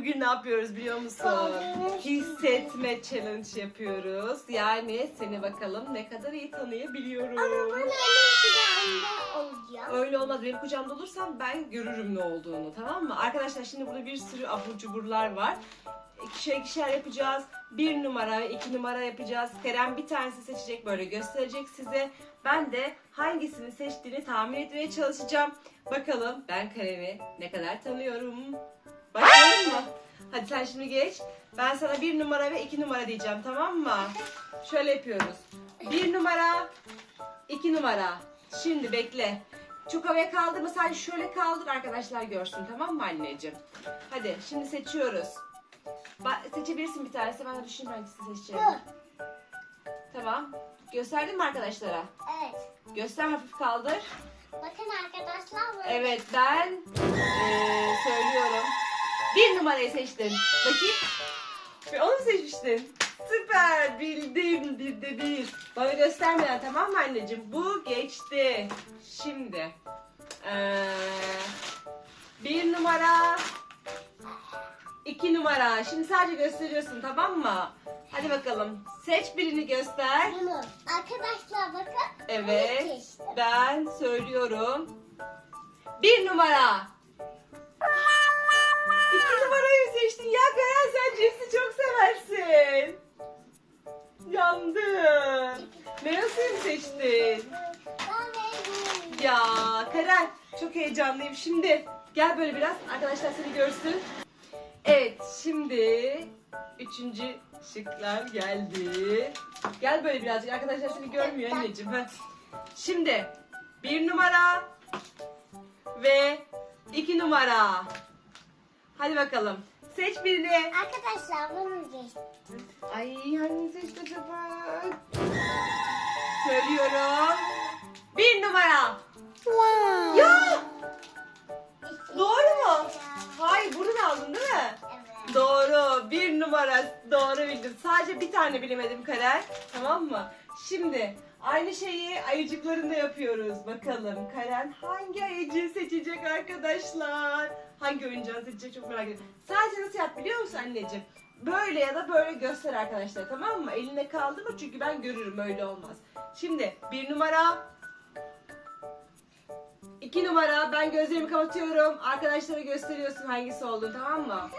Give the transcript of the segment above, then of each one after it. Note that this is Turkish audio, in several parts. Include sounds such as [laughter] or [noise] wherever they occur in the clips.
Bugün ne yapıyoruz biliyor musun? Hissetme challenge yapıyoruz. Yani seni bakalım ne kadar iyi tanıyabiliyorum. Öyle olmaz. Benim kucağımda olursan ben görürüm ne olduğunu tamam mı? Arkadaşlar şimdi burada bir sürü abur cuburlar var. İkişer ikişer yapacağız. Bir numara ve iki numara yapacağız. Kerem bir tanesi seçecek böyle gösterecek size. Ben de hangisini seçtiğini tahmin etmeye çalışacağım. Bakalım ben Kerem'i ne kadar tanıyorum. Başlayalım mı? Hadi sen şimdi geç. Ben sana bir numara ve iki numara diyeceğim tamam mı? Şöyle yapıyoruz. Bir numara, iki numara. Şimdi bekle. Çok havaya kaldırma sen şöyle kaldır arkadaşlar görsün tamam mı anneciğim? Hadi şimdi seçiyoruz. Ba- seçebilirsin bir tanesi ben de düşüneyim hangisini seçeceğim. Tamam. Gösterdin mi arkadaşlara? Evet. Göster hafif kaldır. Bakın arkadaşlar. Evet ben eee, söylüyorum. Bir numarayı seçtin. Bakayım. Ve onu seçmiştin. Süper bildin bir de bir. Bana göstermeden tamam mı anneciğim? Bu geçti. Şimdi. eee, bir numara. iki numara. Şimdi sadece gösteriyorsun tamam mı? Hadi bakalım. Seç birini göster. Bunu. Arkadaşlar bakın. Evet. Ben söylüyorum. Bir numara. İki numarayı seçtin? Ya Kayan sen cipsi çok seversin. Yandın. Meyvasıyı mı seçtin? Ya Karen çok heyecanlıyım. Şimdi gel böyle biraz arkadaşlar seni görsün. Evet şimdi üçüncü şıklar geldi. Gel böyle birazcık arkadaşlar seni görmüyor anneciğim. Heh. Şimdi bir numara ve iki numara. Hadi bakalım. Seç birini. Arkadaşlar bunu seçtim. Ay hangi seçti acaba? Söylüyorum. Bir numara. Wow. Ya! Tane bilemedim Karen. Tamam mı? Şimdi aynı şeyi ayıcıklarında yapıyoruz. Bakalım Karen hangi ayıcığı seçecek arkadaşlar? Hangi oyuncağı seçecek çok merak ediyorum. Sadece nasıl yap biliyor musun anneciğim? Böyle ya da böyle göster arkadaşlar tamam mı? Eline kaldırma çünkü ben görürüm öyle olmaz. Şimdi bir numara. İki numara ben gözlerimi kapatıyorum. Arkadaşlara gösteriyorsun hangisi olduğunu tamam mı?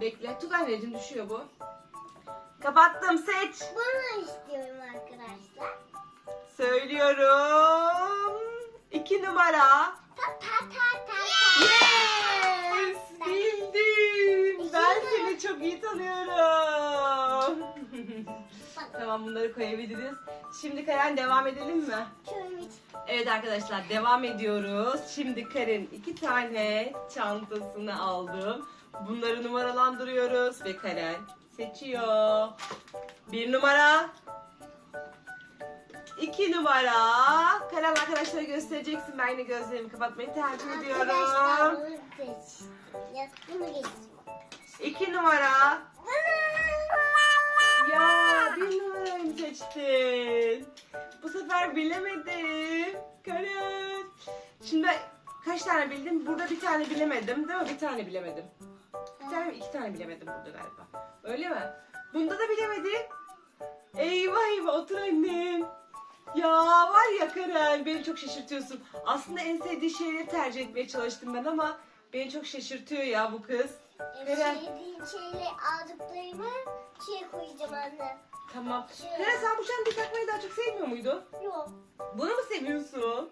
Bekle. Tut anneciğim düşüyor bu. Kapattım seç. Bunu istiyorum arkadaşlar. Söylüyorum. İki numara. Ta ta ta ta. Yes! Bildin. Ben seni çok iyi tanıyorum. tamam bunları koyabiliriz. Şimdi Karen devam edelim mi? Evet arkadaşlar devam ediyoruz. Şimdi Karen iki tane çantasını aldım. Bunları numaralandırıyoruz ve Karen seçiyor. Bir numara. İki numara. Karen arkadaşlara göstereceksin. Ben yine gözlerimi kapatmayı tercih Arkadaşlar ediyorum. bunu seç. Ya bunu geçtim. İki numara. Ya bir numarayı seçtin? Bu sefer bilemedim. Karen. Şimdi kaç tane bildim? Burada bir tane bilemedim değil mi? Bir tane bilemedim. Mi? İki tane bilemedim burada galiba. Öyle mi? Bunda da bilemedim. Eyvah eyvah otur annem. Ya var ya Karen beni çok şaşırtıyorsun. Aslında en sevdiği şeyleri tercih etmeye çalıştım ben ama beni çok şaşırtıyor ya bu kız. Karen. Sevdiğim şeyle aldıklarımı şeye koyacağım anne. Tamam. Karen sen bu çantayı takmayı daha çok sevmiyor muydun? Yok. Bunu mu seviyorsun?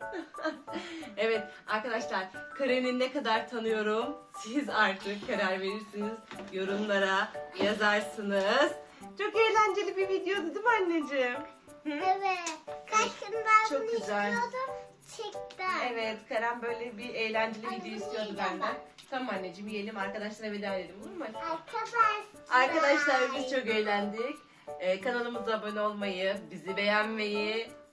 [laughs] evet arkadaşlar Karen'i ne kadar tanıyorum siz artık karar verirsiniz. Yorumlara yazarsınız. Çok eğlenceli bir videodu değil mi anneciğim? Hı? Evet. Kaç günden Çok bunu güzel. istiyordum. Çektim. Evet Karen böyle bir eğlenceli Anne, video istiyordu yiyeceğim benden. ben. Tamam anneciğim yiyelim arkadaşlara veda edelim olur mu? Arkadaşlar. Arkadaşlar biz çok eğlendik. Ee, kanalımıza abone olmayı, bizi beğenmeyi